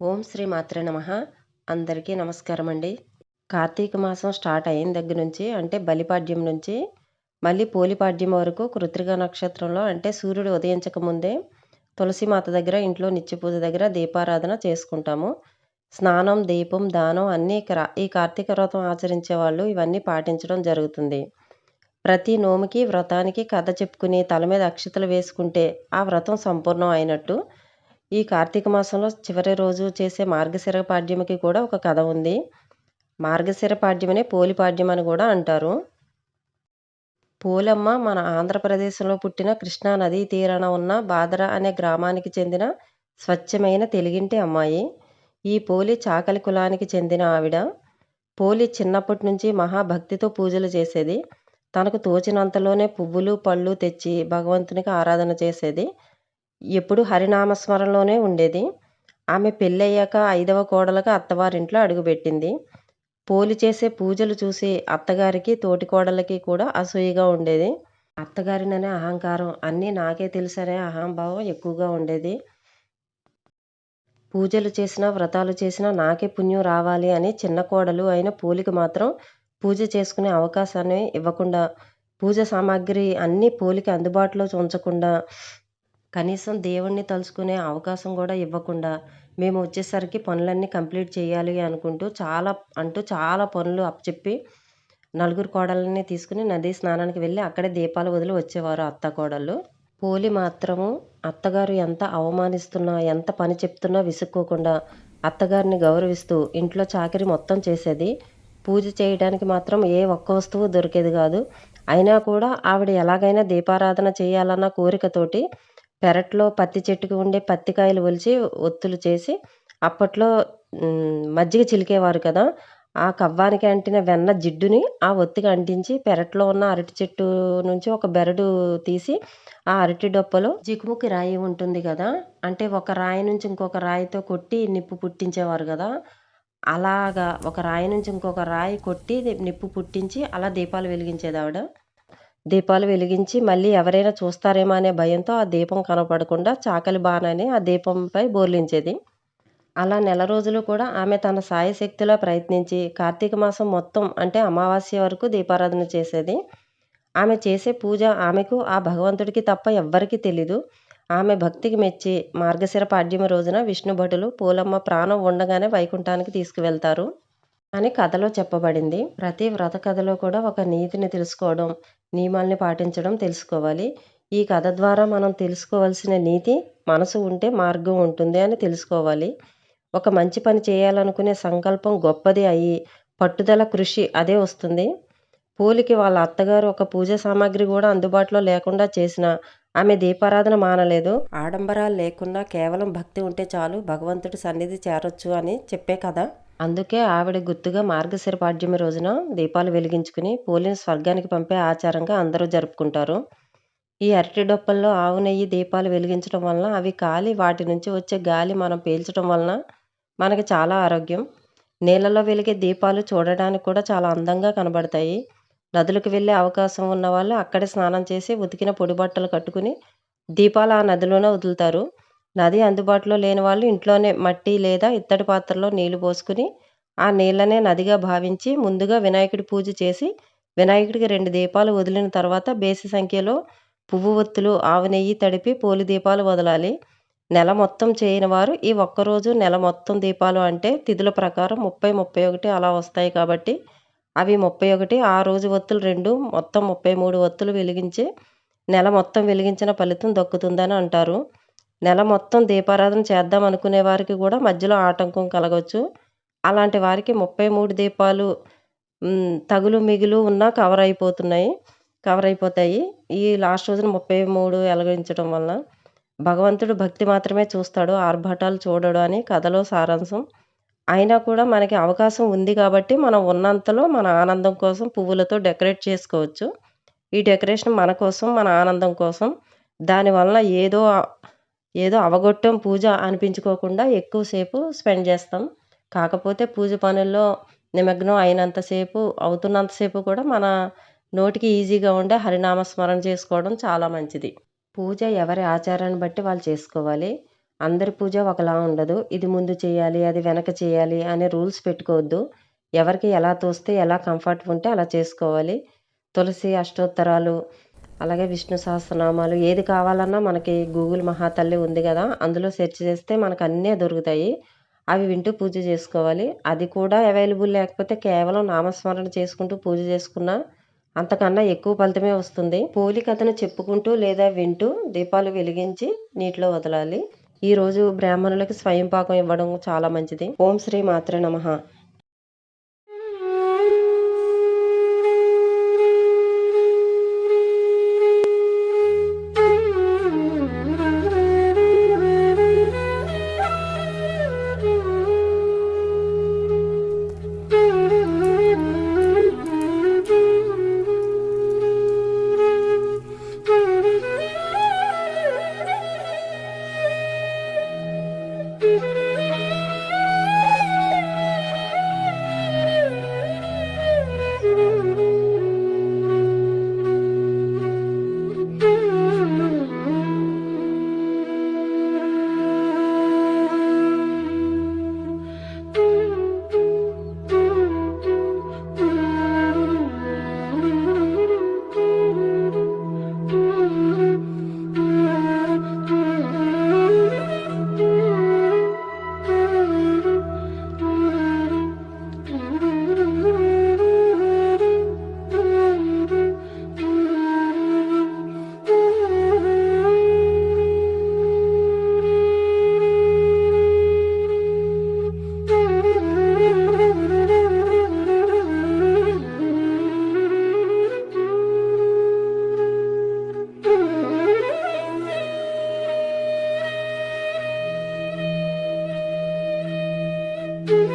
ఓం శ్రీ మాత్రే నమ. అందరికీ నమస్కారం అండి కార్తీక మాసం స్టార్ట్ అయిన దగ్గర నుంచి అంటే బలిపాడ్యం నుంచి మళ్ళీ పోలిపాడ్యం వరకు కృత్రిక నక్షత్రంలో అంటే సూర్యుడు ఉదయించక ముందే తులసి మాత దగ్గర ఇంట్లో నిత్య పూజ దగ్గర దీపారాధన చేసుకుంటాము. స్నానం దీపం దానం అన్నీ క్రా- ఈ కార్తీక వ్రతం ఆచరించే వాళ్ళు ఇవన్నీ పాటించడం జరుగుతుంది. ప్రతి నోముకి వ్రతానికి కథ చెప్పుకుని తల మీద అక్షతలు వేసుకుంటే ఆ వ్రతం సంపూర్ణం అయినట్టు ఈ కార్తీక మాసంలో చివరి రోజు చేసే మార్గశిర పాడ్యమికి కూడా ఒక కథ ఉంది. మార్గశిర పాడ్యమని పోలి పాడ్యం అని కూడా అంటారు. పోలమ్మ మన ఆంధ్రప్రదేశ్లో పుట్టిన కృష్ణా నదీ తీరాన ఉన్న బాదర అనే గ్రామానికి చెందిన స్వచ్ఛమైన తెలుగింటి అమ్మాయి. ఈ పోలి చాకలి కులానికి చెందిన ఆవిడ. పోలి చిన్నప్పటి నుంచి మహాభక్తితో పూజలు చేసేది. తనకు తోచినంతలోనే పువ్వులు పళ్ళు తెచ్చి భగవంతునికి ఆరాధన చేసేది. ఎప్పుడు హరినామస్మరణలోనే ఉండేది. ఆమె పెళ్ళయ్యాక ఐదవ కోడలుగా అత్తవారింట్లో అడుగుపెట్టింది. పోలి చేసే పూజలు చూసి అత్తగారికి తోటి కోడలకి కూడా అసూయగా ఉండేది. అత్తగారిననే అహంకారం అన్నీ నాకే తెలుసనే అహంభావం ఎక్కువగా ఉండేది. పూజలు చేసినా వ్రతాలు చేసినా నాకే పుణ్యం రావాలి అని చిన్న కోడలు అయిన పోలికి మాత్రం పూజ చేసుకునే అవకాశాన్ని ఇవ్వకుండా పూజ సామాగ్రి అన్నీ పోలికి అందుబాటులో ఉంచకుండా కనీసం దేవుణ్ణి తలుచుకునే అవకాశం కూడా ఇవ్వకుండా మేము వచ్చేసరికి పనులన్నీ కంప్లీట్ చేయాలి అనుకుంటూ చాలా అంటూ చాలా పనులు అప్పచెప్పి నలుగురు కోడళ్ళని తీసుకుని నదీ స్నానానికి వెళ్ళి అక్కడే దీపాలు వదిలి వచ్చేవారు అత్త కోడళ్ళు. పోలి మాత్రము అత్తగారు ఎంత అవమానిస్తున్నా ఎంత పని చెప్తున్నా విసుక్కోకుండా అత్తగారిని గౌరవిస్తూ ఇంట్లో చాకరీ మొత్తం చేసేది. పూజ చేయడానికి మాత్రం ఏ ఒక్క వస్తువు దొరికేది కాదు. అయినా కూడా ఆవిడ ఎలాగైనా దీపారాధన చేయాలన్న కోరికతోటి పెరట్లో పత్తి చెట్టుకు ఉండే పత్తికాయలు ఒలిచి ఒత్తులు చేసి అప్పట్లో మజ్జిగ చిలికేవారు కదా ఆ కవ్వానికి అంటిన వెన్న జిడ్డుని ఆ ఒత్తికి అంటించి పెరట్లో ఉన్న అరటి చెట్టు నుంచి ఒక బెరడు తీసి ఆ అరటి డొప్పలో జికుముకి రాయి ఉంటుంది కదా అంటే ఒక రాయి నుంచి ఇంకొక రాయితో కొట్టి నిప్పు పుట్టించేవారు కదా అలాగా ఒక రాయి నుంచి ఇంకొక రాయి కొట్టి నిప్పు పుట్టించి అలా దీపాలు వెలిగించేది ఆవిడ. దీపాలు వెలిగించి మళ్ళీ ఎవరైనా చూస్తారేమో అనే భయంతో ఆ దీపం కనపడకుండా చాకలి బాణని ఆ దీపంపై బోర్లించేది. అలా నెల రోజులు కూడా ఆమె తన సాయశక్తిలో ప్రయత్నించి కార్తీక మాసం మొత్తం అంటే అమావాస్య వరకు దీపారాధన చేసేది. ఆమె చేసే పూజ ఆమెకు ఆ భగవంతుడికి తప్ప ఎవ్వరికీ తెలీదు. ఆమె భక్తికి మెచ్చి మార్గశిర పాడ్యమ రోజున విష్ణు భటులు పూలమ్మ ప్రాణం ఉండగానే వైకుంఠానికి తీసుకువెళ్తారు. అని కథలో చెప్పబడింది. ప్రతి వ్రత కథలో కూడా ఒక నీతిని తెలుసుకోవడం నియమాల్ని పాటించడం తెలుసుకోవాలి. ఈ కథ ద్వారా మనం తెలుసుకోవాల్సిన నీతి మనసు ఉంటే మార్గం ఉంటుంది అని తెలుసుకోవాలి. ఒక మంచి పని చేయాలనుకునే సంకల్పం గొప్పది అయ్యి పట్టుదల కృషి అదే వస్తుంది. పూలికి వాళ్ళ అత్తగారు ఒక పూజ సామాగ్రి కూడా అందుబాటులో లేకుండా చేసిన ఆమె దీపారాధన మానలేదు. ఆడంబరాలు లేకుండా కేవలం భక్తి ఉంటే చాలు భగవంతుడి సన్నిధి చేరొచ్చు అని చెప్పే కదా అందుకే ఆవిడ గుర్తుగా మార్గశిర పాడ్యమి రోజున దీపాలు వెలిగించుకుని పోలిని స్వర్గానికి పంపే ఆచారంగా అందరూ జరుపుకుంటారు. ఈ అరటి డొప్పల్లో ఆవు నెయ్యి దీపాలు వెలిగించడం వలన అవి కాలి వాటి నుంచి వచ్చే గాలి మనం పీల్చడం వలన మనకి చాలా ఆరోగ్యం. నీళ్ళలో వెలిగే దీపాలు చూడడానికి కూడా చాలా అందంగా కనబడతాయి. నదులకు వెళ్ళే అవకాశం ఉన్న వాళ్ళు అక్కడే స్నానం చేసి ఉతికిన పొడి బట్టలు కట్టుకుని దీపాలు ఆ నదిలోనే వదులుతారు. నది అందుబాటులో లేని వాళ్ళు ఇంట్లోనే మట్టి లేదా ఇత్తడి పాత్రలో నీళ్ళు పోసుకుని ఆ నీళ్ళనే నదిగా భావించి ముందుగా వినాయకుడి పూజ చేసి వినాయకుడికి రెండు దీపాలు వదిలిన తర్వాత బేసి సంఖ్యలో పువ్వు ఒత్తులు ఆవు నెయ్యి తడిపి పోలి దీపాలు వదలాలి. నెల మొత్తం చేయని వారు ఈ ఒక్కరోజు నెల మొత్తం దీపాలు అంటే తిథుల ప్రకారం ముప్పై ముప్పై ఒకటి అలా వస్తాయి కాబట్టి అవి ముప్పై ఒకటి ఆ రోజు ఒత్తులు రెండు మొత్తం ముప్పై మూడు ఒత్తులు వెలిగించి నెల మొత్తం వెలిగించిన ఫలితం దక్కుతుందని అంటారు. నెల మొత్తం దీపారాధన చేద్దాం అనుకునే వారికి కూడా మధ్యలో ఆటంకం కలగవచ్చు అలాంటి వారికి ముప్పై మూడు దీపాలు తగులు మిగులు ఉన్నా కవర్ అయిపోతున్నాయి కవర్ అయిపోతాయి. ఈ లాస్ట్ రోజున ముప్పై మూడు వెలగించడం వలన భగవంతుడు భక్తి మాత్రమే చూస్తాడు ఆర్భాటాలు చూడడు అని కథలో సారాంశం. అయినా కూడా మనకి అవకాశం ఉంది కాబట్టి మనం ఉన్నంతలో మన ఆనందం కోసం పువ్వులతో డెకరేట్ చేసుకోవచ్చు. ఈ డెకరేషన్ మన కోసం మన ఆనందం కోసం. దానివల్ల ఏదో ఏదో అవగొట్టం పూజ అనిపించుకోకుండా ఎక్కువసేపు స్పెండ్ చేస్తాం కాకపోతే పూజ పనుల్లో నిమగ్నం అయినంతసేపు అవుతున్నంతసేపు కూడా మన నోటికి ఈజీగా ఉండే హరినామ స్మరణ చేసుకోవడం చాలా మంచిది పూజ ఎవరి ఆచారాన్ని బట్టి వాళ్ళు చేసుకోవాలి అందరి పూజ ఒకలా ఉండదు. ఇది ముందు చేయాలి, అది వెనక చేయాలి అనే రూల్స్ పెట్టుకోవద్దు. ఎవరికి ఎలా తోస్తే, ఎలా కంఫర్ట్ ఉంటే అలా చేసుకోవాలి. తులసి అష్టోత్తరాలు, అలాగే విష్ణు సహస్రనామాలు ఏది కావాలన్నా మనకి గూగుల్ మహాతల్లి ఉంది కదా అందులో సెర్చ్ చేస్తే మనకు అన్నీ దొరుకుతాయి. అవి వింటూ పూజ చేసుకోవాలి. అది కూడా అవైలబుల్ లేకపోతే కేవలం నామస్మరణ చేసుకుంటూ పూజ చేసుకున్నా అంతకన్నా ఎక్కువ ఫలితమే వస్తుంది. పోలి కథను చెప్పుకుంటూ లేదా వింటూ దీపాలు వెలిగించి నీటిలో వదలాలి. ఈరోజు బ్రాహ్మణులకి స్వయం పాకం ఇవ్వడం చాలా మంచిది. ఓం శ్రీ మాత్రే నమః. Müzik